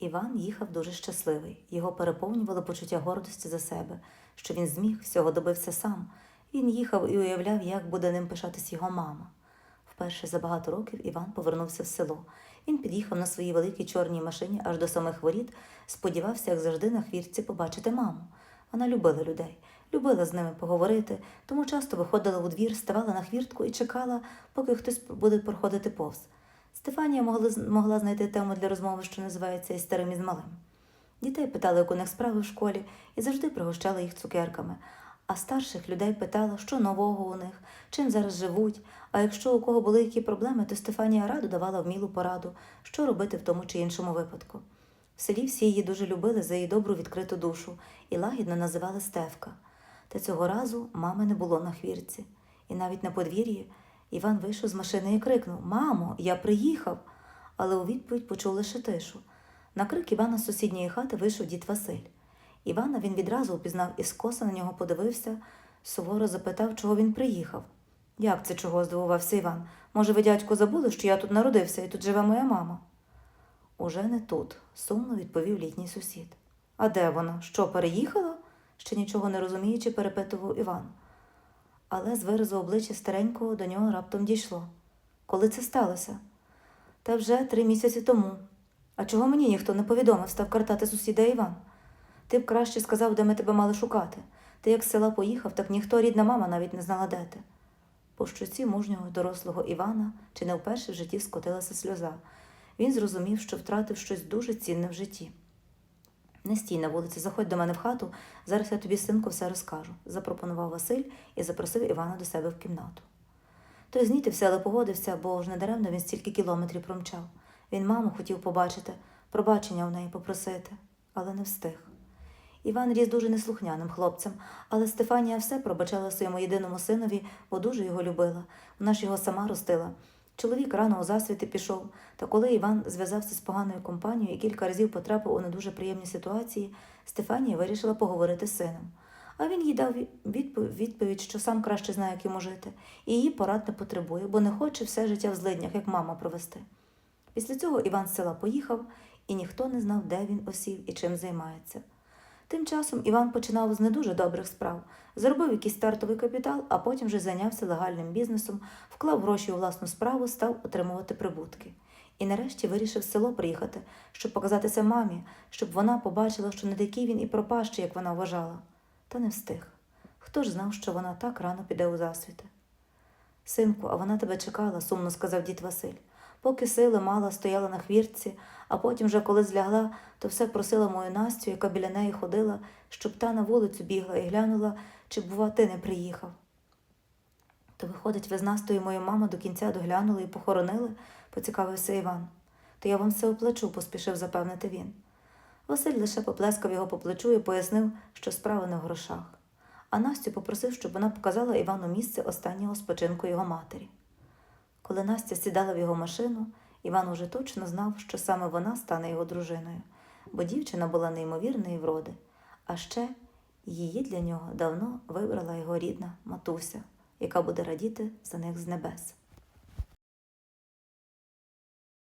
Іван їхав дуже щасливий. Його переповнювало почуття гордості за себе, що він зміг, всього добився сам. Він їхав і уявляв, як буде ним пишатись його мама. Вперше за багато років Іван повернувся в село. Він під'їхав на своїй великій чорній машині аж до самих воріт, сподівався, як завжди, на хвіртці побачити маму. Вона любила людей, любила з ними поговорити, тому часто виходила у двір, ставала на хвіртку і чекала, поки хтось буде проходити повз. Стефанія могла, могла знайти тему для розмови, що називається із старим і з малим. Дітей питали, як у них справи в школі, і завжди пригощала їх цукерками. А старших людей питала, що нового у них, чим зараз живуть. А якщо у кого були які проблеми, то Стефанія раду давала вмілу пораду, що робити в тому чи іншому випадку. В селі всі її дуже любили за її добру відкриту душу і лагідно називали Стевка. Та цього разу мами не було на хвірці. І навіть на подвір'ї Іван вийшов з машини і крикнув Мамо, я приїхав. Але у відповідь почув лише тишу. На крик Івана з сусідньої хати вийшов дід Василь. Івана він відразу упізнав і скоса на нього подивився, суворо запитав, чого він приїхав. Як це чого? здивувався Іван. Може, ви, дядько, забули, що я тут народився і тут живе моя мама? Уже не тут, сумно відповів літній сусід. А де вона? Що, переїхала? ще нічого не розуміючи, перепитував Іван. Але з виразу обличчя старенького до нього раптом дійшло. Коли це сталося? Та вже три місяці тому. А чого мені ніхто не повідомив, став картати сусіда Іван? Ти б краще сказав, де ми тебе мали шукати. Ти як з села поїхав, так ніхто рідна мама навіть не знала, де ти. По щоці мужнього дорослого Івана чи не вперше в житті скотилася сльоза. Він зрозумів, що втратив щось дуже цінне в житті. Не стій на вулиці, заходь до мене в хату, зараз я тобі, синку, все розкажу, запропонував Василь і запросив Івана до себе в кімнату. Той знітився, але погодився, бо ж недаремно він стільки кілометрів промчав. Він маму хотів побачити, пробачення у неї попросити, але не встиг. Іван ріс дуже неслухняним хлопцем, але Стефанія все пробачала своєму єдиному синові, бо дуже його любила. Вона ж його сама ростила. Чоловік рано у засвіти пішов, та коли Іван зв'язався з поганою компанією і кілька разів потрапив у не дуже приємні ситуації, Стефанія вирішила поговорити з сином. А він їй дав відповідь, що сам краще знає, як йому жити, і її порад не потребує, бо не хоче все життя в злиднях, як мама провести. Після цього Іван з села поїхав, і ніхто не знав, де він осів і чим займається. Тим часом Іван починав з не дуже добрих справ, заробив якийсь стартовий капітал, а потім вже зайнявся легальним бізнесом, вклав гроші у власну справу, став отримувати прибутки. І нарешті вирішив в село приїхати, щоб показатися мамі, щоб вона побачила, що не такий він і пропащий, як вона вважала. Та не встиг. Хто ж знав, що вона так рано піде у засвіти? Синку, а вона тебе чекала, сумно сказав дід Василь. Поки сили мала, стояла на хвіртці, а потім, вже коли злягла, то все просила мою Настю, яка біля неї ходила, щоб та на вулицю бігла і глянула, чи, бува, ти не приїхав. То, виходить, ви з Настою мою маму до кінця доглянули і похоронили, поцікавився Іван. То я вам все оплачу, поспішив запевнити він. Василь лише поплескав його по плечу і пояснив, що справа не в грошах. А Настю попросив, щоб вона показала Івану місце останнього спочинку його матері. Коли Настя сідала в його машину, Іван уже точно знав, що саме вона стане його дружиною, бо дівчина була неймовірної вроди, а ще її для нього давно вибрала його рідна матуся, яка буде радіти за них з небес.